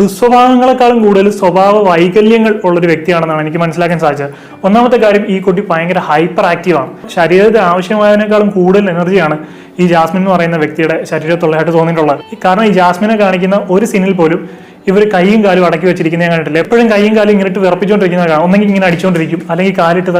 ദുസ്വഭാവങ്ങളെക്കാളും കൂടുതൽ സ്വഭാവ വൈകല്യങ്ങൾ ഉള്ളൊരു വ്യക്തിയാണെന്നാണ് എനിക്ക് മനസ്സിലാക്കാൻ സാധിച്ചത്. ഒന്നാമത്തെ കാര്യം ഈ കുട്ടി ഭയങ്കര ഹൈപ്പർ ആക്റ്റീവാണ് ശരീരത്തിന് ആവശ്യമായതിനേക്കാളും കൂടുതൽ എനർജിയാണ് ഈ ജാസ്മിൻ എന്ന് പറയുന്ന വ്യക്തിയുടെ ശരീരത്തുള്ളതായിട്ട് തോന്നിയിട്ടുള്ളത്. കാരണം ഈ ജാസ്മിനെ കാണിക്കുന്ന ഒരു സീനിൽ പോലും ഇവർ കൈയും കാലും അടക്കി വെച്ചിരിക്കുന്നത് കണ്ടിട്ടില്ല. എപ്പോഴും കൈയും കാലും ഇങ്ങനെ വിറപ്പിച്ചുകൊണ്ടിരിക്കുന്നത് കാണാം ഒന്നെങ്കിൽ ഇങ്ങനെ അടിച്ചുകൊണ്ടിരിക്കും. അല്ലെങ്കിൽ കാലിട്ട്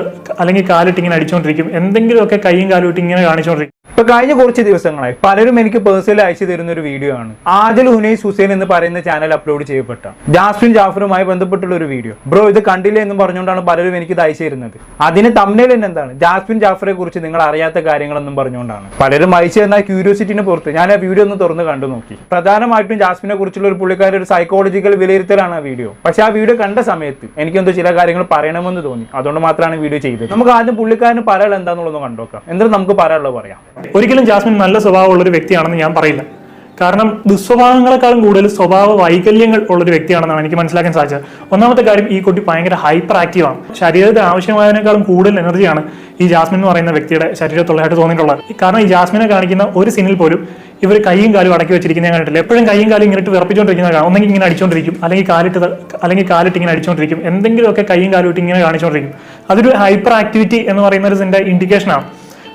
അല്ലെങ്കിൽ കാലിട്ട് ഇങ്ങനെ അടിച്ചുകൊണ്ടിരിക്കും. എന്തെങ്കിലുമൊക്കെ കൈയും കാലും ഇട്ട് ഇങ്ങനെ കാണിച്ചുകൊണ്ടിരിക്കും. ഇപ്പൊ കഴിഞ്ഞ കുറച്ച് ദിവസങ്ങളായി പലരും എനിക്ക് പേഴ്സണലി അയച്ചു തരുന്ന ഒരു വീഡിയോ ആണ്. ആദിൽ ഹുനൈസ് ഹുസൈൻ എന്ന് പറയുന്ന ചാനൽ അപ്ലോഡ് ചെയ്യപ്പെട്ട ജാസ്മിൻ ജാഫറുമായി ബന്ധപ്പെട്ടുള്ള ഒരു വീഡിയോ ബ്രോ ഇത് കണ്ടില്ല എന്ന് പറഞ്ഞുകൊണ്ടാണ് പലരും എനിക്ക് ഇത് അയച്ചു തരുന്നത്. അതിന് തമ്മിൽ തന്നെ എന്താണ്? ജാസ്മിൻ ജാഫറെ കുറിച്ച് നിങ്ങൾ അറിയാത്ത കാര്യങ്ങളെന്നും പറഞ്ഞുകൊണ്ടാണ്. പലരും അയച്ചു തന്ന ക്യൂരിയോസിറ്റിന് പുറത്ത് ഞാൻ ആ വീഡിയോ ഒന്ന് തുറന്ന് കണ്ടു നോക്കി. പ്രധാനമായിട്ടും ജാസ്മിനെ കുറിച്ചുള്ള ഒരു പുള്ളിക്കാരുടെ ഒരു സൈക്കോളജിക്കൽ വിലയിരുത്തലാണ് ആ വീഡിയോ പക്ഷെ ആ വീഡിയോ കണ്ട സമയത്ത് എനിക്കെന്തോ ചില കാര്യങ്ങൾ പറയണമെന്ന് തോന്നി. അതുകൊണ്ട് മാത്രമാണ് വീഡിയോ ചെയ്തത്. നമുക്ക് ആദ്യം പുള്ളിക്കാരന് പറയാനുള്ള എന്താണെന്നുള്ളത് കണ്ടോക്കാം എന്നിട്ട് നമുക്ക് പറയാനുള്ളത് പറയാം. ഒരിക്കലും ജാസ്മിൻ നല്ല സ്വഭാവമുള്ള ഒരു വ്യക്തിയാണെന്ന് ഞാൻ പറയില്ല. കാരണം ദുസ്വഭാവങ്ങളെക്കാളും കൂടുതൽ സ്വഭാവ വൈകല്യങ്ങൾ ഉള്ളൊരു വ്യക്തിയാണെന്നാണ് എനിക്ക് മനസ്സിലാക്കാൻ സാധിച്ചത്. ഒന്നാമത്തെ കാര്യം ഈ കുട്ടി ഭയങ്കര ഹൈപ്പർ ആക്റ്റീവാണ് ആണ്. ശരീരത്തിന് ആവശ്യമായതിനേക്കാളും കൂടുതൽ എനർജിയാണ് ഈ ജാസ്മിൻ എന്ന് പറയുന്ന വ്യക്തിയുടെ ശരീരത്തുള്ളതായിട്ട് തോന്നിയിട്ടുള്ളത്. കാരണം ഈ ജാസ്മിനെ കാണിക്കുന്ന ഒരു സീനിൽ പോലും ഇവർ കൈയും കാലും അടക്കി വെച്ചിരിക്കുന്നത് ഞാൻ കണ്ടിട്ടില്ല. എപ്പോഴും കൈയും കാലും ഇങ്ങനെ വിറപ്പിച്ചുകൊണ്ടിരിക്കുന്ന കാണാം. ഒന്നെങ്കിൽ ഇങ്ങനെ അടിച്ചുകൊണ്ടിരിക്കും. അല്ലെങ്കിൽ കാലിട്ട് അല്ലെങ്കിൽ കാലിട്ട് ഇങ്ങനെ അടിച്ചുകൊണ്ടിരിക്കും. എന്തെങ്കിലുമൊക്കെ കൈയും കാലും ഇട്ട് ഇങ്ങനെ കാണിച്ചുകൊണ്ടിരിക്കും. അതൊരു ഹൈപ്പർ ആക്ടിവിറ്റി എന്ന് പറയുന്ന ഒരു ഇതിന്റെ ഇൻഡിക്കേഷനാണ്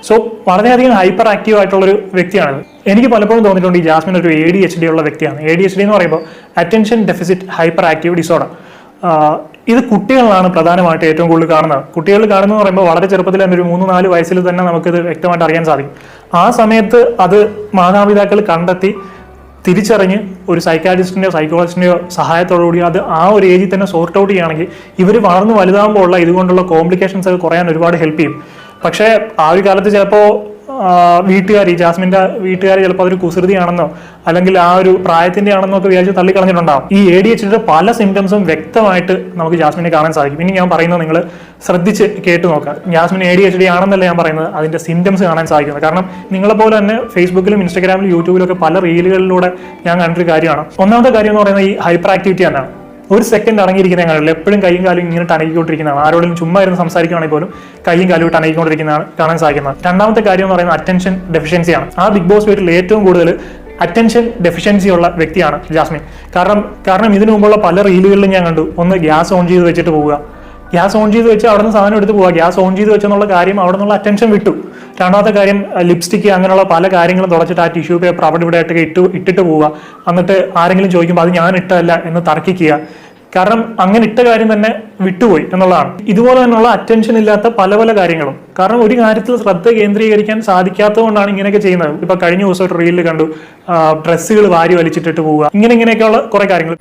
സോ വളരെയധികം ഹൈപ്പർ ആക്റ്റീവ് ആയിട്ടുള്ള ഒരു വ്യക്തിയാണ്. എനിക്ക് പലപ്പോഴും തോന്നിയിട്ടുണ്ട് ഈ ജാസ്മിൻ ഒരു എ ഡി എച്ച് ഡി ഉള്ള വ്യക്തിയാണ്. എ ഡി എച്ച് ഡി എന്ന് പറയുമ്പോൾ attention deficit hyper active disorder ഇത് കുട്ടികളിലാണ് പ്രധാനമായിട്ട് ഏറ്റവും കൂടുതൽ കാണുന്നത്. കുട്ടികൾ കാണുന്നത് എന്ന് പറയുമ്പോൾ വളരെ ചെറുപ്പത്തിൽ തന്നെ ഒരു മൂന്ന് നാല് വയസ്സിൽ തന്നെ നമുക്കിത് വ്യക്തമായിട്ട് അറിയാൻ സാധിക്കും. ആ സമയത്ത് അത് മാതാപിതാക്കൾ കണ്ടെത്തി തിരിച്ചറിഞ്ഞ് ഒരു സൈക്കാട്രിസ്റ്റിന്റെയോ സൈക്കോളജിസ്റ്റിന്റെയോ സഹായത്തോടുകൂടി അത് ആ ഒരു ഏജിൽ തന്നെ സോർട്ട് ഔട്ട് ചെയ്യുകയാണെങ്കിൽ ഇവർ വളർന്ന് വലുതാകുമ്പോൾ ഉള്ള ഇതുകൊണ്ടുള്ള കോംപ്ലിക്കേഷൻസ് ഒക്കെ കുറയാൻ ഒരുപാട് ഹെൽപ്പ് ചെയ്യും. പക്ഷേ ആ ഒരു കാലത്ത് ചിലപ്പോൾ വീട്ടുകാർ ഈ ജാസ്മിന്റെ വീട്ടുകാർ ചിലപ്പോൾ അതൊരു കുസൃതിയാണെന്നോ അല്ലെങ്കിൽ ആ ഒരു പ്രായത്തിന്റെ ആണെന്നോ ഒക്കെ വിചാരിച്ച് തള്ളിക്കളഞ്ഞിട്ടുണ്ടാവും. ഈ എ ഡി പല സിംറ്റംസും വ്യക്തമായിട്ട് നമുക്ക് ജാസ്മിനെ കാണാൻ സാധിക്കും. ഇനി ഞാൻ പറയുന്നത് നിങ്ങൾ ശ്രദ്ധിച്ച് കേട്ട് നോക്കുക. Jasmin A D H D ആണെന്നല്ല ഞാൻ പറയുന്നത്. അതിന്റെ സിംറ്റംസ് കാണാൻ സാധിക്കുന്നത്. കാരണം നിങ്ങളെപ്പോലെ തന്നെ ഫേസ്ബുക്കിലും ഇൻസ്റ്റാഗ്രാമിലും യൂട്യൂബിലും ഒക്കെ പല റീലുകളിലൂടെ ഞാൻ കണ്ടൊരു കാര്യമാണ്. ഒന്നാമത്തെ കാര്യം എന്ന് പറയുന്നത് ഈ ഹൈപ്പർ ആക്ടിവിറ്റി തന്നെയാണ് ഒരു സെക്കൻഡ് അടങ്ങിയിരിക്കുന്ന കാണില്ല എപ്പോഴും കൈയും കാലും ഇങ്ങനെ അനങ്ങിക്കൊണ്ടിരിക്കുന്നതാണ് ആരോടും ചുമ്മാ ഇരുന്ന് സംസാരിക്കുകയാണെങ്കിൽ പോലും കൈയും കാലും ഇട്ട് കാണാൻ സാധിക്കുന്നത്. രണ്ടാമത്തെ കാര്യം എന്ന് പറയുന്നത് അറ്റൻഷൻ ഡെഫിഷ്യൻസിയാണ് ആ ബിഗ് ബോസ് വീട്ടിൽ ഏറ്റവും കൂടുതൽ അറ്റൻഷൻ ഡെഫിഷ്യൻസി ഉള്ള വ്യക്തിയാണ് ജാസ്മിൻ. കാരണം കാരണം ഇതിനു മുമ്പുള്ള പല റീലുകളിലും ഞാൻ കണ്ടു. ഒന്ന് ഗ്യാസ് ഓൺ ചെയ്ത് വെച്ചിട്ട് പോവുക. ഗ്യാസ് ഓൺ ചെയ്ത് വെച്ച് അവിടെ നിന്ന് സാധനം എടുത്ത് പോവുക. ഗ്യാസ് ഓൺ ചെയ്ത് വെച്ചെന്നുള്ള കാര്യം അവിടെ നിന്നുള്ള അറ്റൻഷൻ വിട്ടു. രണ്ടാമത്തെ കാര്യം ലിപ്സ്റ്റിക്ക് അങ്ങനെയുള്ള പല കാര്യങ്ങളും തുടച്ചിട്ട് ആ ടിഷ്യൂ പേപ്പർ അവിടെ ഇവിടെ ആയിട്ടൊക്കെ ഇട്ട് ഇട്ടിട്ട് പോവുക. എന്നിട്ട് ആരെങ്കിലും ചോദിക്കുമ്പോൾ അത് ഞാൻ ഇട്ടതല്ല എന്ന് തർക്കിക്കുക. കാരണം അങ്ങനെ ഇട്ട കാര്യം തന്നെ വിട്ടുപോയി എന്നുള്ളതാണ്. ഇതുപോലെ തന്നെയുള്ള അറ്റൻഷൻ ഇല്ലാത്ത പല പല കാര്യങ്ങളും. കാരണം ഒരു കാര്യത്തിൽ ശ്രദ്ധ കേന്ദ്രീകരിക്കാൻ സാധിക്കാത്തതുകൊണ്ടാണ് ഇങ്ങനെയൊക്കെ ചെയ്യുന്നത്. ഇപ്പൊ കഴിഞ്ഞ ദിവസം റീലിൽ കണ്ടു. ഡ്രസ്സുകൾ വാരി വലിച്ചിട്ടിട്ട് പോവുക. ഇങ്ങനെ ഇങ്ങനെയൊക്കെയുള്ള കുറെ കാര്യങ്ങൾ.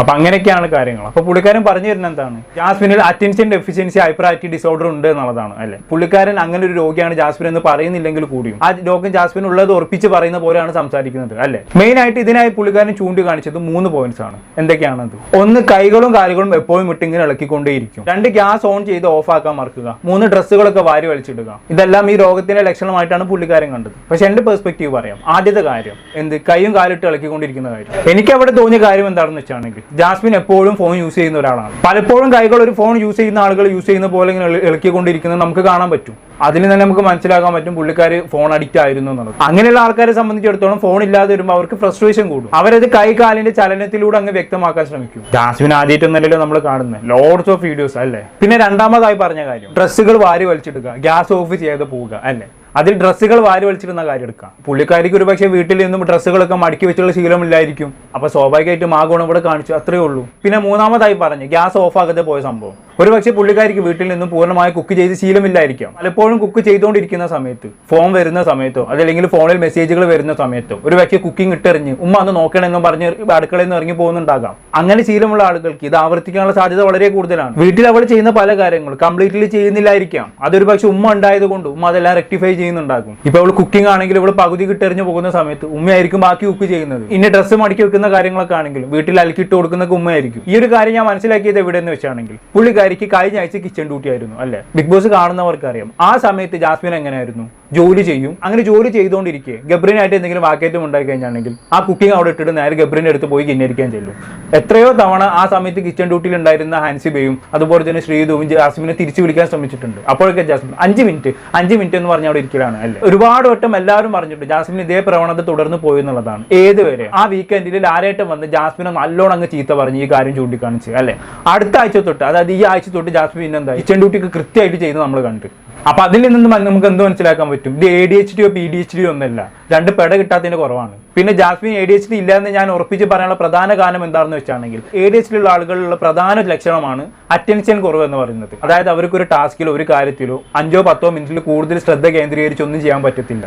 അപ്പൊ അങ്ങനെയൊക്കെയാണ് കാര്യങ്ങൾ. അപ്പൊ പുള്ളിക്കാരൻ പറഞ്ഞു തരുന്നത് എന്താണ്? ജാസ്മിനിൽ അറ്റൻഷൻ ഡെഫിഷ്യൻസി ആക്ടി ഡിസോർഡർ ഉണ്ട് എന്നുള്ളതാണ് അല്ലെ? പുള്ളിക്കാരൻ അങ്ങനെ ഒരു രോഗിയാണ് ജാസ്മിൻ എന്ന് പറയുന്നില്ലെങ്കിൽ കൂടിയും. ആ രോഗം ജാസ്മിൻ ഉള്ളത് ഉറപ്പിച്ച് പറയുന്ന പോലെയാണ് സംസാരിക്കുന്നത് അല്ലെ? മെയിൻ ആയിട്ട് ഇതിനായി പുള്ളിക്കാരൻ ചൂണ്ടിക്കാണിച്ചത് മൂന്ന് പോയിന്റ്സ് ആണ്. എന്തൊക്കെയാണത്? ഒന്ന് കൈകളും കാലുകളും എപ്പോഴും ഇട്ടിങ്ങനെ ഇളക്കിക്കൊണ്ടേയിരിക്കും. രണ്ട് ഗ്യാസ് ഓൺ ചെയ്ത് ഓഫ് ആക്കാൻ മറക്കുക. മൂന്ന് ഡ്രസ്സുകളൊക്കെ വാരി വലിച്ചിടുക. ഇതെല്ലാം ഈ രോഗത്തിന്റെ ലക്ഷണമായിട്ടാണ് പുള്ളിക്കാരൻ കണ്ടത്. പക്ഷെ എന്റെ പെർസ്പെക്റ്റീവ് പറയാം. ആദ്യത്തെ കാര്യം എന്ത്? കൈയും കാലിട്ട് ഇളക്കിക്കൊണ്ടിരിക്കുന്ന കാര്യം. എനിക്ക് അവിടെ തോന്നിയ കാര്യം എന്താണെന്ന് വെച്ചാണെങ്കിൽ ജാസ്മിൻ എപ്പോഴും ഫോൺ യൂസ് ചെയ്യുന്ന ഒരാളാണ്. പലപ്പോഴും കൈകൾ ഒരു ഫോൺ യൂസ് ചെയ്യുന്ന ആളുകൾ യൂസ് ചെയ്യുന്ന പോലെ ഇങ്ങനെ ഇള- ഇളക്കിക്കൊണ്ടിരിക്കുന്നത് നമുക്ക് കാണാൻ പറ്റും. അതിന് തന്നെ നമുക്ക് മനസ്സിലാക്കാൻ പറ്റും പുള്ളിക്കാർ ഫോൺ അഡിക്റ്റ് ആയിരുന്നു എന്നുള്ളത്. അങ്ങനെയുള്ള ആൾക്കാരെ സംബന്ധിച്ചിടത്തോളം ഫോൺ ഇല്ലാതെ വരുമ്പോൾ അവർക്ക് ഫ്രസ്ട്രേഷൻ കൂടും. അവരത് കൈ കാലിന്റെ ചലനത്തിലൂടെ അങ്ങ് വ്യക്തമാക്കാൻ ശ്രമിക്കും. ജാസ്മിൻ ആദ്യമായിട്ടൊന്നല്ലല്ലോ നമ്മൾ കാണുന്നത് ലോഡ്സ് ഓഫ് വീഡിയോസ് അല്ലേ? പിന്നെ രണ്ടാമതായി പറഞ്ഞ കാര്യം ഡ്രസ്സുകൾ വാരി വലിച്ചെടുക്കുക ഗ്യാസ് ഓഫ് ചെയ്ത് പോവുക അല്ലേ? അതിൽ ഡ്രസ്സുകൾ വാരി വലിച്ചിരുന്ന കാര്യം എടുക്കാം. പുള്ളിക്കാരിക്ക് ഒരു പക്ഷേ വീട്ടിൽ നിന്നും ഡ്രസ്സുകളൊക്കെ മടക്കി വെച്ചുള്ള ശീലമില്ലായിരിക്കും. അപ്പൊ സ്വാഭാവികമായിട്ടും ആ ഗുണം ഇവിടെ കാണിച്ചു. അത്രേ ഉള്ളൂ. പിന്നെ മൂന്നാമതായി പറഞ്ഞു ഗ്യാസ് ഓഫ് ആകാതെ പോയ സംഭവം. ഒരു പക്ഷേ പുള്ളിക്കാരിക്ക് വീട്ടിൽ നിന്നും പൂർണമായി കുക്ക് ചെയ്ത് ശീലമില്ലായിരിക്കാം. പലപ്പോഴും കുക്ക് ചെയ്തുകൊണ്ടിരിക്കുന്ന സമയത്ത് ഫോൺ വരുന്ന സമയത്തോ അതല്ലെങ്കിൽ ഫോണിൽ മെസ്സേജുകൾ വരുന്ന സമയത്തോ ഒരു പക്ഷേ കുക്കിംഗ് ഇട്ടെറിഞ്ഞ് ഉമ്മ അന്ന് നോക്കണമെന്നും പറഞ്ഞ് അടുക്കളയിൽ നിന്ന് ഇറങ്ങി പോകുന്നുണ്ടാകാം. അങ്ങനെ ശീലമുള്ള ആളുകൾക്ക് ഇത് ആവർത്തിക്കാനുള്ള സാധ്യത വളരെ കൂടുതലാണ്. വീട്ടിൽ അവൾ ചെയ്യുന്ന പല കാര്യങ്ങളും കംപ്ലീറ്റ്ലി ചെയ്യുന്നില്ലായിരിക്കാം. അതൊരു പക്ഷെ ഉമ്മ ഉണ്ടായത് കൊണ്ട് ഉമ്മ അതെല്ലാം റെക്ടിഫൈ ചെയ്യുന്നുണ്ടാകും. ഇപ്പൊ അവൾ കുക്കിംഗ് ആണെങ്കിൽ ഇവൾ പകുതി കിട്ടെറിഞ്ഞ് പോകുന്ന സമയത്ത് ഉമ്മയായിരിക്കും ബാക്കി കുക്ക് ചെയ്യുന്നത്. ഇനി ഡ്രസ്സ് മടക്കി വെക്കുന്ന കാര്യങ്ങളൊക്കെ ആണെങ്കിലും വീട്ടിൽ അലക്കിട്ട് കൊടുക്കുന്ന ഉമ്മയായിരിക്കും. ഈ ഒരു കാര്യം ഞാൻ മനസ്സിലാക്കിയത് എവിടെയെന്ന് വെച്ചാണെങ്കിൽ പുള്ളിക്കാരി പുള്ളിക്കാരിക്ക് കഴിഞ്ഞ ആഴ്ച കിച്ചൺ ഡ്യൂട്ടി ആയിരുന്നു അല്ലേ? ബിഗ് ബോസ് കാണുന്നവർക്ക് അറിയാം ആ സമയത്ത് ജാസ്മിൻ എങ്ങനെയായിരുന്നു? ജോലി ചെയ്യും. അങ്ങനെ ജോലി ചെയ്തുകൊണ്ടിരിക്കുക ഗബ്രീനായിട്ട് എന്തെങ്കിലും വാക്കേറ്റം ഉണ്ടായി കഴിഞ്ഞാണെങ്കിൽ ആ കുക്കിംഗ് അവിടെ ഇട്ടിട്ട് നേരെ ഗബ്രീന്റെ അടുത്ത് പോയി കിന്നരിക്കാൻ ചെല്ലും എത്രയോ തവണ ആ സമയത്ത് കിച്ചൺ ഡ്യൂട്ടിയിൽ ഉണ്ടായിരുന്ന ഹാൻസിബയും അതുപോലെ തന്നെ ശ്രീധുവും ജാസ്മിനെ തിരിച്ചു വിളിക്കാൻ ശ്രമിച്ചിട്ടുണ്ട്. അപ്പോഴൊക്കെ ജാസ്മിൻ അഞ്ച് മിനിറ്റ് അഞ്ച് മിനിറ്റ് എന്ന് പറഞ്ഞ അവിടെ ഇരിക്കലാണ് അല്ലേ? ഒരുപാട് വട്ടം എല്ലാവരും പറഞ്ഞിട്ടുണ്ട് ജാസ്മിൻ ഇതേ പ്രവണത തുടർന്ന് പോയി എന്നുള്ളതാണ്. ഏതുവരെ ആ വീക്കെൻഡിൽ ലാലേട്ടം വന്ന് ജാസ്മിനെ നല്ലോണം അങ്ങ് ചീത്ത പറഞ്ഞ് ഈ കാര്യം ചൂണ്ടിക്കാണിച്ച് അല്ലേ? അടുത്ത ആഴ്ച തൊട്ട് അതായത് ഈ ആഴ്ച തൊട്ട് ജാസ്മിൻ പിന്നെന്താ കിച്ചൺ ഡ്യൂട്ടിക്ക് കൃത്യമായിട്ട് ചെയ്ത് നമ്മൾ കണ്ട്. അപ്പൊ അതിൽ നിന്ന് നമുക്ക് എന്ത് മനസ്സിലാക്കാൻ പറ്റും? ഇത് എ ഡി എച്ച് ഡിയോ പി ഡി എച്ച് ഡിയോ ഒന്നല്ല. രണ്ട് പെട കിട്ടാത്തതിന്റെ കുറവാണ്. പിന്നെ Jasmine A D H D ഇല്ലാന്ന് ഞാൻ ഉറപ്പിച്ച് പറയാനുള്ള പ്രധാന കാരണം എന്താണെന്ന് വെച്ചാണെങ്കിൽ എ ഡി എച്ച് ഡി ഉള്ള ആളുകളിലുള്ള പ്രധാന ലക്ഷണമാണ് അറ്റൻഷൻ കുറവ് എന്ന് പറയുന്നത്. അതായത് അവർക്ക് ഒരു ടാസ്കിലോ ഒരു കാര്യത്തിലോ അഞ്ചോ പത്തോ മിനിറ്റിൽ കൂടുതൽ ശ്രദ്ധ കേന്ദ്രീകരിച്ച് ഒന്നും ചെയ്യാൻ പറ്റത്തില്ല.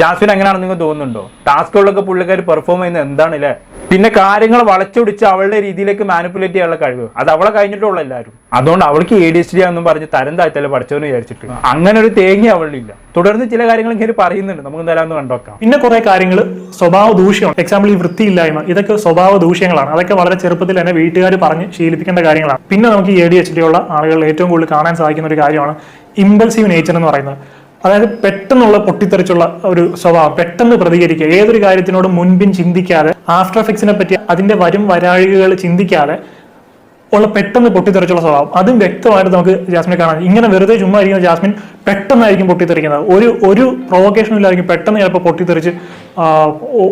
ജാസ്മിൻ എങ്ങനെയാണെന്ന് നിങ്ങൾക്ക് തോന്നുന്നുണ്ടോ? ടാസ്കുകളിലൊക്കെ പുള്ളിക്കാർ പെർഫോം ചെയ്യുന്നത് എന്താണ് അല്ലേ പിന്നെ കാര്യങ്ങൾ വളച്ചൊടിച്ച് അവളുടെ രീതിയിലേക്ക് മാനിപ്പുലേറ്റ് ചെയ്യാനുള്ള കഴിവ്. അത് അവളെ കഴിഞ്ഞിട്ടുള്ള എല്ലാവരും. അതുകൊണ്ട് അവൾക്ക് എ ഡി എച്ച് ഡി ആണെന്നും പറഞ്ഞ് തരം താഴ്ത്തല പഠിച്ചവെന്ന് വിചാരിച്ചിട്ട്. അങ്ങനെ ഒരു തേങ്ങ അവളില്ല തുടർന്ന് ചില കാര്യങ്ങൾ ഇങ്ങനെ പറയുന്നുണ്ട്. നമുക്ക് എന്തായാലും കണ്ടോക്കാം പിന്നെ കുറെ കാര്യങ്ങൾ സ്വഭാവ ദൂഷ്യമാണ് എക്സാമ്പിൾ ഈ വൃത്തിയില്ലായ്മ ഇതൊക്കെ സ്വഭാവ ദൂഷ്യങ്ങളാണ്. അതൊക്കെ വളരെ ചെറുപ്പത്തിൽ തന്നെ വീട്ടുകാർ പറഞ്ഞ് ശീലിപ്പിക്കേണ്ട കാര്യങ്ങളാണ്. പിന്നെ നമുക്ക് എ ഡി എച്ച് ഡി ഉള്ള ആളുകളിൽ ഏറ്റവും കൂടുതൽ കാണാൻ സാധിക്കുന്ന ഒരു കാര്യമാണ് ഇമ്പൾസീവ് നേച്ചർ എന്ന് പറയുന്നത്. അതായത് പെട്ടെന്നുള്ള പൊട്ടിത്തെറിച്ചുള്ള ഒരു സ്വഭാവം പെട്ടെന്ന് പ്രതികരിക്കുക. ഏതൊരു കാര്യത്തിനോടും മുൻപിൻ ചിന്തിക്കാതെ ആഫ്റ്റർ എഫക്ട്സിനെ പറ്റി അതിന്റെ വരും വരാഴികകൾ ചിന്തിക്കാതെ ഉള്ള പെട്ടെന്ന് പൊട്ടിത്തെറിച്ചുള്ള സ്വഭാവം. അതും വ്യക്തമായിട്ട് നമുക്ക് ജാസ്മിനെ കാണാം. ഇങ്ങനെ വെറുതെ ചുമ്മാ ഇരിക്കുന്ന ജാസ്മിൻ പെട്ടെന്നായിരിക്കും പൊട്ടിത്തെറിക്കുന്നത്. ഒരു ഒരു പ്രൊവക്കേഷനും ഇല്ലായിരിക്കും പെട്ടെന്ന് ചിലപ്പോൾ പൊട്ടിത്തെറിച്ച്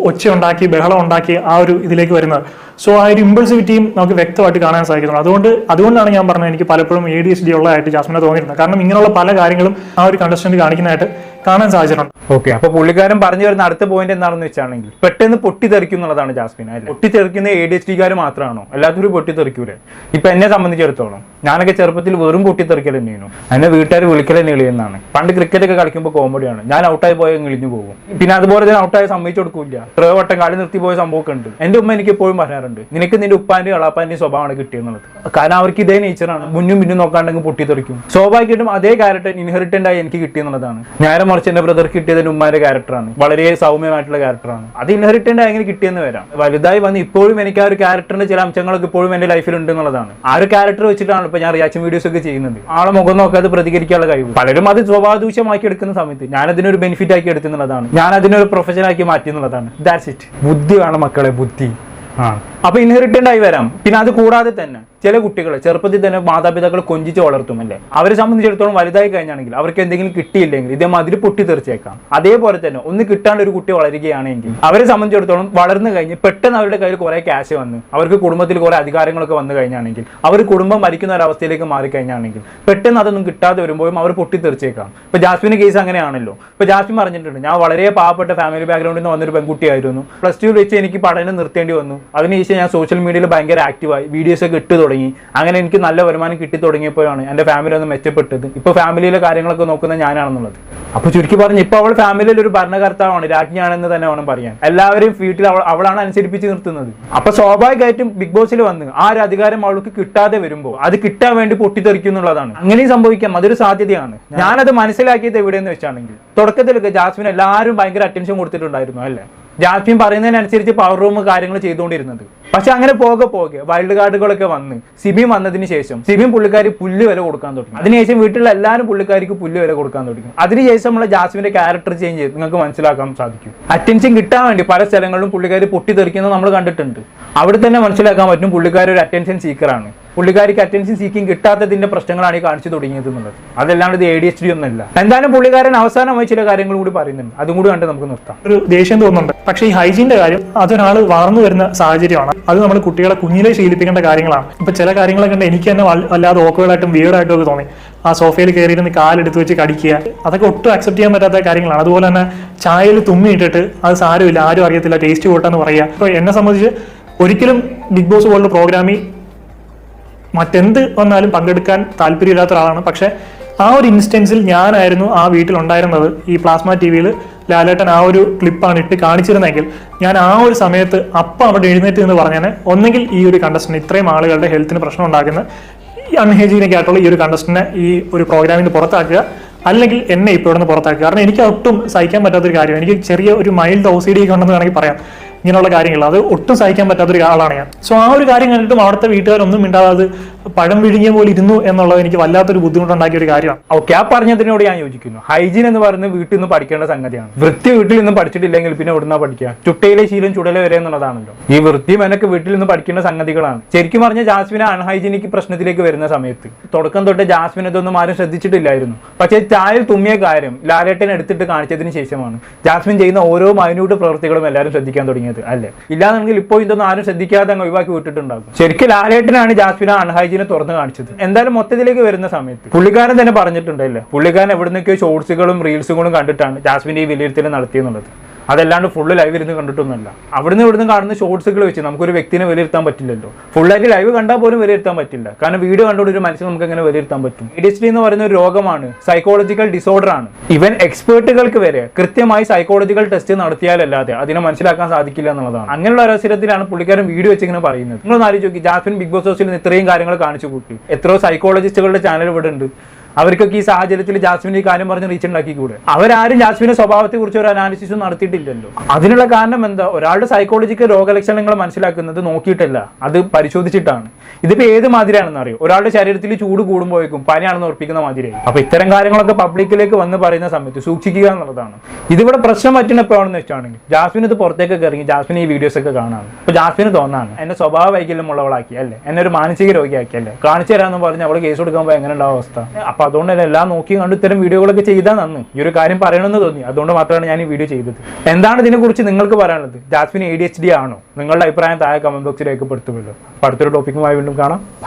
ഒച്ചയുണ്ടാക്കി ബഹളം ഉണ്ടാക്കി ആ ഒരു ഇതിലേക്ക് വരുന്നത്. സോ ആ ഒരു ഇമ്പൾസിവിറ്റിയും നമുക്ക് വ്യക്തമായിട്ട് കാണാൻ സാധിക്കുന്നു അതുകൊണ്ട് അതുകൊണ്ടാണ് ഞാൻ പറഞ്ഞത് എനിക്ക് പലപ്പോഴും എ ഡി എസ് ഡി ഉള്ളതായിട്ട് ജാസ്മിനെ തോന്നിയിരുന്നത് കാരണം ഇങ്ങനെയുള്ള പല കാര്യങ്ങളും ആ ഒരു കണ്ടസ്റ്റന്റ് കാണിക്കുന്നതായിട്ട് കാണാൻ സാധിച്ചിട്ടുണ്ട്. ഓക്കെ അപ്പൊ പുള്ളിക്കാരൻ പറഞ്ഞു വരുന്ന അടുത്ത പോയിന്റ് എന്താണെന്ന് വെച്ചാണെങ്കിൽ പെട്ടെന്ന് പൊട്ടിത്തെറിക്കും എന്നുള്ളതാണ് ജാസ്മിൻ അല്ലെ? പൊട്ടിത്തെറിക്കുന്ന എ ഡി എച്ച് ഡിക്കാർ മാത്രമാണോ? എല്ലാത്തിനും പൊട്ടിത്തെറിക്കൂലേ? ഇപ്പൊ എന്നെ സംബന്ധിച്ചിടത്തോളം ഞാനൊക്കെ ചെറുപ്പത്തിൽ വെറും പൊട്ടിത്തെറിക്കൽ തന്നെയായിരുന്നു. എന്നെ വീട്ടുകാർ വിളിക്കൽ തന്നെ ഇളിയെന്നാണ് പണ്ട് ക്രിക്കറ്റ് ഒക്കെ കളിക്കുമ്പോൾ കോമഡിയാണ് ഞാൻ ഔട്ടായി പോയ ഇളിഞ്ഞു പോകും. പിന്നെ അതുപോലെ തന്നെ ഔട്ടായി സമ്മതിച്ചു കൊടുക്കില്ല. എത്രയോ വട്ടം കളി നിർത്തി പോയ സംഭവമൊക്കെ ഉണ്ട്. എന്റെ ഉമ്മ എനിക്ക് എപ്പോഴും പറയാറുണ്ട് നിനക്ക് നിന്റെ ഉപ്പാന്റെ കളാപ്പാന്റെ സ്വഭാവമാണ് കിട്ടിയെന്നുള്ളത്. കാരണം അവർക്ക് ഇതേ നേച്ചറാണ് മുന്നും പിന്നും നോക്കാണ്ടെങ്കിൽ പൊട്ടിത്തെറിക്കും. സ്വാഭാവികമായിട്ടും അതേ ക്യാരക്ടർ ഇൻഹെറിറ്റന്റ് ആയി എനിക്ക് കിട്ടിയെന്നുള്ളതാണ്. നേരെ മറിച്ച് എന്റെ ബ്രദർക്ക് കിട്ടിയത് ഉമ്മാന്റെ ക്യാരക്ടറാണ് വളരെ സൗമ്യമായിട്ടുള്ള ക്യാരക്ടറാണ് അത് ഇൻഹെറിറ്റന്റ് ആയി കിട്ടിയെന്ന് വരാം. വലുതായി വന്ന് ഇപ്പോഴും എനിക്ക് ആ ഒരു ക്യാരക്ടറിന്റെ ചില അംശങ്ങളൊക്കെ ഇപ്പോഴും എന്റെ ലൈഫിൽ ഉണ്ട് എന്നുള്ളതാണ്. ആ ഒരു ക്യാരക്ടർ വെച്ചിട്ടാണ് ഇപ്പൊ ഞാൻ റിയാക്ഷൻ വീഡിയോസ് ഒക്കെ ചെയ്യുന്നത്. ആളെ മുഖം നോക്കാതെ പ്രതികരിക്കാനുള്ള കഴിവ്. പലരും അത് സ്വഭാവദൂഷ്യമാക്കി എടുക്കുന്ന സമയത്ത് ഞാൻ അതിനൊരു ബെനിഫിറ്റ് ആക്കി എടുക്കുന്നുള്ളതാണ് ഞാൻ അതിനൊരു പ്രൊഫഷനാക്കി മാറ്റി എന്നുള്ളതാണ് ദാറ്റ്സ് ഇറ്റ് ബുദ്ധി വേണം മക്കളെ ബുദ്ധി. ആ. അപ്പൊ ഇൻഹെറിറ്റന്റ് ആയി വരാം. പിന്നെ അത് കൂടാതെ തന്നെ ചില കുട്ടികൾ ചെറുപ്പത്തിൽ തന്നെ മാതാപിതാക്കൾ കൊഞ്ചിച്ച് വളർത്തുമല്ലേ അവരെ സംബന്ധിച്ചിടത്തോളം വലുതായി കഴിഞ്ഞാണെങ്കിൽ അവർക്ക് എന്തെങ്കിലും കിട്ടിയില്ലെങ്കിൽ ഇതേമാതിരി പൊട്ടിത്തെറിച്ചേക്കാം. അതേപോലെ തന്നെ ഒന്ന് കിട്ടാണ്ട് ഒരു കുട്ടി വളരുകയാണെങ്കിൽ അവരെ സംബന്ധിച്ചിടത്തോളം വളർന്നു കഴിഞ്ഞ് പെട്ടെന്ന് അവരുടെ കയ്യിൽ കുറെ ക്യാഷ് വന്ന് അവർക്ക് കുടുംബത്തിൽ കുറെ അധികാരങ്ങളൊക്കെ വന്നു കഴിഞ്ഞാണെങ്കിൽ അവർ കുടുംബം മരിക്കുന്ന ഒരു അവസ്ഥയിലേക്ക് മാറിക്കഴിഞ്ഞാണെങ്കിൽ പെട്ടെന്ന് അതൊന്നും കിട്ടാതെ വരുമ്പോഴും അവർ പൊട്ടിത്തെറിച്ചേക്കാം. ഇപ്പൊ ജാസ്മിന്റെ കേസ് അങ്ങനെയാണല്ലോ. ഇപ്പൊ ജാസ്മിൻ പറഞ്ഞിട്ടുണ്ട് ഞാൻ വളരെ പാവപ്പെട്ട ഫാമിലി ബാക്ക്ഗ്രൗണ്ടിൽ നിന്ന് വന്നൊരു പെൺകുട്ടിയായിരുന്നു. പ്ലസ് ടു വെച്ച് എനിക്ക് പഠനം നിർത്തേണ്ടി വന്നു. അതിനുശേഷം ഞാൻ സോഷ്യൽ മീഡിയയിൽ ഭയങ്കര ആക്റ്റീവായി വീഡിയോസ് ഒക്കെ ഇട്ട് തുടങ്ങി. അങ്ങനെ എനിക്ക് നല്ല വരുമാനം കിട്ടി തുടങ്ങിയപ്പോഴാണ് എന്റെ ഫാമിലി ഒന്ന് മെച്ചപ്പെട്ടത്. ഇപ്പോൾ ഫാമിലിയിലെ കാര്യങ്ങളൊക്കെ നോക്കുന്ന ഞാനാണെന്നുള്ളത്. അപ്പോൾ ചുരുക്കി പറഞ്ഞ് ഇപ്പോൾ അവൾ ഫാമിലിയിൽ ഒരു ഭരണകർത്താവാണ് രാജ്ഞിയാണെന്ന് തന്നെ വേണം പറയാൻ. എല്ലാവരെയും വീട്ടിൽ അവൾ അവളാണ് അനുസരിപ്പിച്ച് നിർത്തുന്നത്. അപ്പോൾ സ്വാഭാവികമായിട്ടും ബിഗ് ബോസിൽ വന്ന് ആ ഒരു അധികാരം അവൾക്ക് കിട്ടാതെ വരുമ്പോൾ അത് കിട്ടാൻ വേണ്ടി പൊട്ടിത്തെറിക്കും എന്നുള്ളതാണ്. അങ്ങനെയും സംഭവിക്കാം. അതൊരു സാധ്യതയാണ്. ഞാനത് മനസ്സിലാക്കിയത് എവിടെയെന്ന് വെച്ചാണെങ്കിൽ തുടക്കത്തിലൊക്കെ ജാസ്മിൻ എല്ലാവരും ഭയങ്കര അറ്റൻഷൻ കൊടുത്തിട്ടുണ്ടായിരുന്നു അല്ലേ? ജാസ്മിൻ പറയുന്നതിനനുസരിച്ച് പവർ റൂം കാര്യങ്ങൾ ചെയ്തുകൊണ്ടിരുന്നത്. പക്ഷെ അങ്ങനെ പോകെ പോകെ വൈൽഡ് കാർഡുകളൊക്കെ വന്ന് സിബിൻ വന്നതിന് ശേഷം സിബിൻ പുള്ളിക്കാരി പുല്ല് വില കൊടുക്കാൻ തുടങ്ങി. അതിനുശേഷം വീട്ടിലുള്ള എല്ലാവരും പുള്ളിക്കാരിക്ക് പുല്ല് വില കൊടുക്കാൻ തുടങ്ങി. അതിനുശേഷം നമ്മളെ ജാസ്മിന്റെ ക്യാരക്ടർ ചേഞ്ച് ചെയ്ത് നിങ്ങൾക്ക് മനസ്സിലാക്കാൻ സാധിക്കും. അറ്റൻഷൻ കിട്ടാൻ വേണ്ടി പല സ്ഥലങ്ങളിലും പുള്ളിക്കാരി പൊട്ടിത്തെറിക്കുന്നത് നമ്മൾ കണ്ടിട്ടുണ്ട്. അവിടെ തന്നെ മനസ്സിലാക്കാൻ പറ്റും പുള്ളിക്കാരി ഒരു അറ്റൻഷൻ സീക്കറാണ് പുള്ളിക്കാരിക്ക് അറ്റൻഷൻ സീക്കിംഗ് കിട്ടാത്തതിന്റെ പ്രശ്നങ്ങളാണ് ഈ കാണിച്ചു തുടങ്ങിയത് എന്നുള്ളത് അതല്ലാണ്ട് ഇത് എ ഡി എച്ച് ഡി ഒന്നല്ല എന്തായാലും പുള്ളിക്കാരൻ അവസാനമായി ചില കാര്യങ്ങൾ കൂടി പറയുന്നുണ്ട്. അതും കൂടി കണ്ട് നമുക്ക് നിർത്താം. ഒരു ദേഷ്യം തോന്നുന്നുണ്ട്. പക്ഷേ ഈ ഹൈജീന്റെ കാര്യം അതൊരാൾ വളർന്നു വരുന്ന സാഹചര്യമാണ്. അത് നമ്മൾ കുട്ടികളെ കുഞ്ഞിലെ ശീലിപ്പിക്കേണ്ട കാര്യങ്ങളാണ്. ഇപ്പൊ ചില കാര്യങ്ങളൊക്കെ ഉണ്ട് എനിക്ക് തന്നെ വല്ലാതെ ഓക്കുകളായിട്ടും വീടായിട്ടും ഒക്കെ തോന്നി. ആ സോഫയിൽ കയറിയിരുന്ന് കാലെടുത്ത് വെച്ച് കടിക്കുക. അതൊക്കെ ഒട്ടും അക്സെപ്റ്റ് ചെയ്യാൻ പറ്റാത്ത കാര്യങ്ങളാണ്. അതുപോലെ തന്നെ ചായയിൽ തുമ്മിയിട്ടിട്ട് അത് സാരമില്ല ആരും അറിയത്തില്ല ടേസ്റ്റ് കൂട്ടാന്ന് പറയുക. ഇപ്പൊ എന്നെ സംബന്ധിച്ച് ഒരിക്കലും ബിഗ് ബോസ് പോലുള്ള പ്രോഗ്രാമിൽ മറ്റെന്ത് വന്നാലും പങ്കെടുക്കാൻ താല്പര്യമില്ലാത്ത ഒരാളാണ്. പക്ഷെ ആ ഒരു ഇൻസ്റ്റൻസിൽ ഞാനായിരുന്നു ആ വീട്ടിലുണ്ടായിരുന്നത്. ഈ പ്ലാസ്മ ടി വിയിൽ ലാലേട്ടൻ ആ ഒരു ക്ലിപ്പാണ് ഇട്ട് കാണിച്ചിരുന്നെങ്കിൽ ഞാൻ ആ ഒരു സമയത്ത് അപ്പം അവിടെ എഴുന്നേറ്റ് എന്ന് പറഞ്ഞാൽ ഒന്നെങ്കിൽ ഈ ഒരു കണ്ടസ്റ്റന്റ് ഇത്രയും ആളുകളുടെ ഹെൽത്തിന് പ്രശ്നം ഉണ്ടാക്കുന്ന ഈ അൺഹൈജീനിക് ആയിട്ടുള്ള ഈ ഒരു കണ്ടസ്റ്റന്റിനെ ഈ ഒരു പ്രോഗ്രാമിൽ നിന്ന് പുറത്താക്കുക അല്ലെങ്കിൽ എന്നെ ഇപ്പോൾ ഇവിടെ നിന്ന് പുറത്താക്കുക. കാരണം എനിക്ക് ഒട്ടും സഹിക്കാൻ പറ്റാത്തൊരു കാര്യം എനിക്ക് ചെറിയ ഒരു മൈൽഡ് ഓസിഡിയൊക്കെ ഉണ്ടെന്ന് വേണമെങ്കിൽ പറയാം. ഇങ്ങനെയുള്ള കാര്യങ്ങൾ. അത് ഒട്ടും സഹിക്കാൻ പറ്റാത്തൊരു ആളാണ് ഞാൻ. സോ ആ ഒരു കാര്യം കണ്ടിട്ടും അവിടുത്തെ വീട്ടുകാരൊന്നും മിണ്ടാതെ പഴം വിഴുങ്ങിയ പോലെ ഇരുന്നു എന്നുള്ളത് എനിക്ക് വല്ലാത്തൊരു ബുദ്ധിമുട്ടുണ്ടാക്കിയ ഒരു കാര്യമാണ്. ഓക്കെ ആ പറഞ്ഞതിനോട് ഞാൻ യോജിക്കുന്നു. ഹൈജീൻ എന്ന് പറയുന്നത് വീട്ടിൽ നിന്ന് പഠിക്കേണ്ട സംഗതിയാണ്. വൃത്തി വീട്ടിൽ നിന്ന് പഠിച്ചിട്ടില്ലെങ്കിൽ പിന്നെ ഇവിടുന്ന പഠിക്കുക? ചുട്ടയിലെ ശീലം ചുടലെ വരെ എന്നുള്ളതാണല്ലോ. ഈ വൃത്തി മെനക്ക് വീട്ടിൽ നിന്ന് പഠിക്കേണ്ട സംഗതികളാണ്. ശരിക്കും പറഞ്ഞ ജാസ്മിന് അൺഹൈജീനിക് പ്രശ്നത്തിലേക്ക് വരുന്ന സമയത്ത് തുടക്കം തൊട്ട് ജാസ്മിൻ ഇതൊന്നും ആരും ശ്രദ്ധിച്ചിട്ടില്ലായിരുന്നു. പക്ഷേ ചായൽ തുമ്മിയ കാര്യം ലാലേട്ടൻ എടുത്തിട്ട് കാണിച്ചതിന് ശേഷമാണ് ജാസ്മിൻ ചെയ്യുന്ന ഓരോ മൈന്യൂട്ട് പ്രവൃത്തികളും എല്ലാവരും ശ്രദ്ധിക്കാൻ തുടങ്ങിയത് അല്ലേ? ഇല്ലാന്നുണ്ടെങ്കിൽ ഇപ്പോൾ ഇതൊന്നും ആരും ശ്രദ്ധിക്കാതെ അങ്ങ് ഒഴിവാക്കി വിട്ടിട്ടുണ്ടാകും. ശരിക്കും ലാലേട്ടനാണ് ജാസ്മിൻ അൺഹൈജീനെ തുറന്നു കാണിച്ചത്. എന്തായാലും മൊത്തത്തിലേക്ക് വരുന്ന സമയത്ത്. പുള്ളിക്കാരൻ തന്നെ പറഞ്ഞിട്ടുണ്ടല്ലേ പുള്ളിക്കാരൻ എവിടുന്നൊക്കെയോ ഷോർട്സുകളും റീൽസുകളും കണ്ടിട്ടാണ് ജാസ്മിന്റെ ഈ വിലയിരുത്തൽ നടത്തിയെന്നുള്ളത്. അതല്ലാണ്ട് ഫുള്ള് ലൈവ് ഇരുന്ന് കണ്ടിട്ടൊന്നുമല്ല. അവിടുന്ന് ഇവിടുന്ന് കാണുന്ന ഷോർട്സുകൾ വെച്ച് നമുക്കൊരു വ്യക്തിനെ വിലയിരുത്താൻ പറ്റില്ലല്ലോ. ഫുള്ളായിട്ട് ലൈവ് കണ്ടാൽ പോലും വിലയിരുത്താൻ പറ്റില്ല. കാരണം വീഡിയോ കണ്ടുകൊണ്ട് ഒരു മനുഷ്യനെ നമുക്ക് എങ്ങനെ വിലയിരുത്താൻ പറ്റും? എ ഡി എച്ച് ഡി എന്ന് പറയുന്ന ഒരു രോഗമാണ് സൈക്കോളജിക്കൽ ഡിസോർഡർ ആണ്. ഇവൻ എക്സ്പേർട്ടുകൾക്ക് വരെ കൃത്യമായി സൈക്കോളജിക്കൽ ടെസ്റ്റ് നടത്തിയാലല്ലാതെ അതിനെ മനസ്സിലാക്കാൻ സാധിക്കില്ല എന്നുള്ളതാണ്. അങ്ങനെയുള്ള ഒരു അവസരത്തിലാണ് പുള്ളിക്കാരൻ വീഡിയോ വെച്ച് ഇങ്ങനെ പറയുന്നത്. നിങ്ങൾ ആലോചിച്ച് നോക്കി ജാസ്മിൻ ബിഗ് ബോസ് ഹൗസിൽ ഇത്രയും കാര്യങ്ങൾ കാണിച്ചു കൂട്ടി. എത്രയോ സൈക്കോളജിസ്റ്റുകളുടെ ചാനൽ ഇവിടെ ഉണ്ട്. അവർക്കൊക്കെ ഈ സാഹചര്യത്തിൽ ജാസ്മിൻ ഈ കാര്യം പറഞ്ഞ് റീച്ച് ഉണ്ടാക്കിക്കൂടെ? അവരാരും ജാസ്മിന്റെ സ്വഭാവത്തെ കുറിച്ച് ഒരു അനാലിസിസ് നടത്തിയിട്ടില്ലല്ലോ. അതിനുള്ള കാരണം എന്താ? ഒരാളുടെ സൈക്കോളജിക്കൽ രോഗലക്ഷണങ്ങൾ മനസ്സിലാക്കുന്നത് നോക്കിയിട്ടല്ല അത് പരിശോധിച്ചിട്ടാണ്. ഇതിപ്പോ ഏത് മാതിരിയാണെന്ന് അറിയോ? ഒരാളുടെ ശരീരത്തിൽ ചൂട് കൂടുമ്പോഴേക്കും പനിയാണെന്ന് ഉറപ്പിക്കുന്ന മാതിരിയായി അപ്പൊ ഇത്തരം കാര്യങ്ങളൊക്കെ പബ്ലിക്കിലേക്ക് വന്ന് പറയുന്ന സമയത്ത് സൂക്ഷിക്കുക എന്നുള്ളതാണ്. ഇതിവിടെ പ്രശ്നം പറ്റുന്ന എപ്പോഴാണെന്ന് വെച്ചാണെങ്കിൽ ജാസ്മിൻ ഇത് പുറത്തേക്കൊക്കെ ഇറങ്ങി ജാസ്മിൻ ഈ വീഡിയോസ് ഒക്കെ കാണാണ്. അപ്പൊ ജാസ്മിന് തോന്നാണ് എന്നെ സ്വഭാവ വൈകല്യം ഉള്ളവളാക്കി അല്ലേ? എന്നെ ഒരു മാനസിക രോഗിയാക്കി അല്ലേ? കാണിച്ചു തരാമെന്ന് പറഞ്ഞ് അവൾ കേസ് കൊടുക്കുമ്പോൾ എങ്ങനെ ഉണ്ടാവും അവസ്ഥ? അപ്പൊ അതുകൊണ്ട് തന്നെ എല്ലാം നോക്കി കണ്ട് ഇത്തരം വീഡിയോകളൊക്കെ ചെയ്താൽ നന്ന്. ഈ ഒരു കാര്യം പറയണമെന്ന് തോന്നി. അതുകൊണ്ട് മാത്രമാണ് ഞാൻ ഈ വീഡിയോ ചെയ്തത്. എന്താണ് ഇതിനെക്കുറിച്ച് നിങ്ങൾക്ക് പറയാനുള്ളത്? Jasmine A D H D ആണോ? നിങ്ങളുടെ അഭിപ്രായം താഴെ കമന്റ് ബോക്സിൽ രേഖപ്പെടുത്തുമല്ലോ. അപ്പോൾ അടുത്തൊരു ടോപ്പിക്കുമായി വീണ്ടും കാണാം.